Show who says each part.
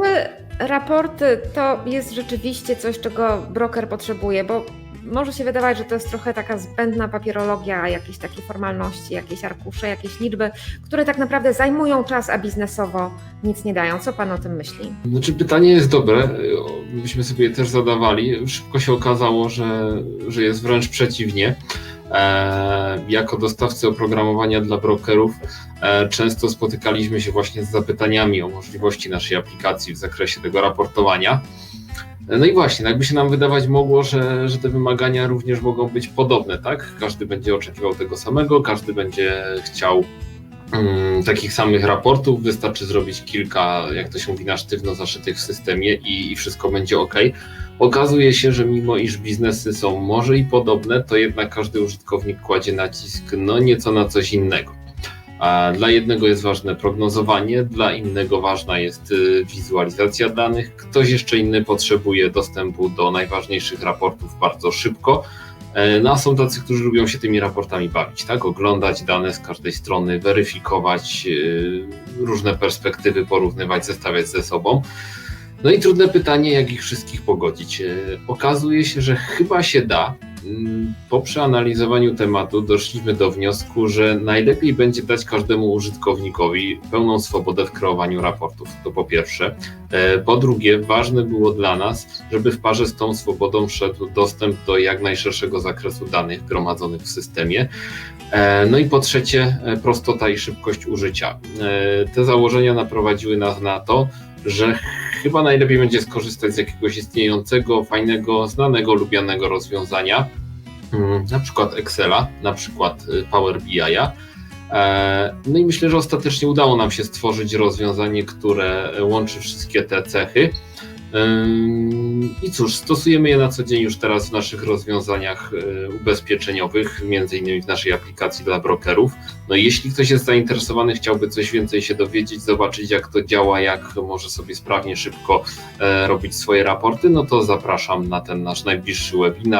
Speaker 1: zwykłe raporty to jest rzeczywiście coś, czego broker potrzebuje, bo może się wydawać, że to jest trochę taka zbędna papierologia, jakieś takie formalności, jakieś arkusze, jakieś liczby, które tak naprawdę zajmują czas, a biznesowo nic nie dają. Co Pan o tym myśli?
Speaker 2: Znaczy pytanie jest dobre, myśmy sobie je też zadawali. Szybko się okazało, że, że jest wręcz przeciwnie. E, jako dostawcy oprogramowania dla brokerów e, często spotykaliśmy się właśnie z zapytaniami o możliwości naszej aplikacji w zakresie tego raportowania. No i właśnie, jakby się nam wydawać mogło, że, że te wymagania również mogą być podobne, tak? Każdy będzie oczekiwał tego samego, każdy będzie chciał takich samych raportów. Wystarczy zrobić kilka, jak to się mówi, na sztywno zaszytych w systemie i, i wszystko będzie ok. Okazuje się, że mimo iż biznesy są może i podobne, to jednak każdy użytkownik kładzie nacisk no nieco na coś innego. A dla jednego jest ważne prognozowanie, dla innego ważna jest y, wizualizacja danych, ktoś jeszcze inny potrzebuje dostępu do najważniejszych raportów bardzo szybko. E, No a są tacy, którzy lubią się tymi raportami bawić, tak? Oglądać dane z każdej strony, weryfikować y, różne perspektywy, porównywać, zestawiać ze sobą. No i trudne pytanie, jak ich wszystkich pogodzić. E, Okazuje się, że chyba się da. Mm, Po przeanalizowaniu tematu doszliśmy do wniosku, że najlepiej będzie dać każdemu użytkownikowi pełną swobodę w kreowaniu raportów. To po pierwsze. E, Po drugie, ważne było dla nas, żeby w parze z tą swobodą szedł dostęp do jak najszerszego zakresu danych gromadzonych w systemie. E, No i po trzecie, e, prostota i szybkość użycia. Te założenia naprowadziły nas na to, że chyba najlepiej będzie skorzystać z jakiegoś istniejącego, fajnego, znanego, lubianego rozwiązania, mm, na przykład Excela, na przykład y, Power BI'a. E, No i myślę, że ostatecznie udało nam się stworzyć rozwiązanie, które łączy wszystkie te cechy. Cóż, stosujemy je na co dzień już teraz w naszych rozwiązaniach y, ubezpieczeniowych, między innymi w naszej aplikacji dla brokerów. No jeśli ktoś jest zainteresowany, chciałby coś więcej się dowiedzieć, zobaczyć jak to działa, jak może sobie sprawnie, szybko e, robić swoje raporty, no to zapraszam na ten nasz najbliższy webinar.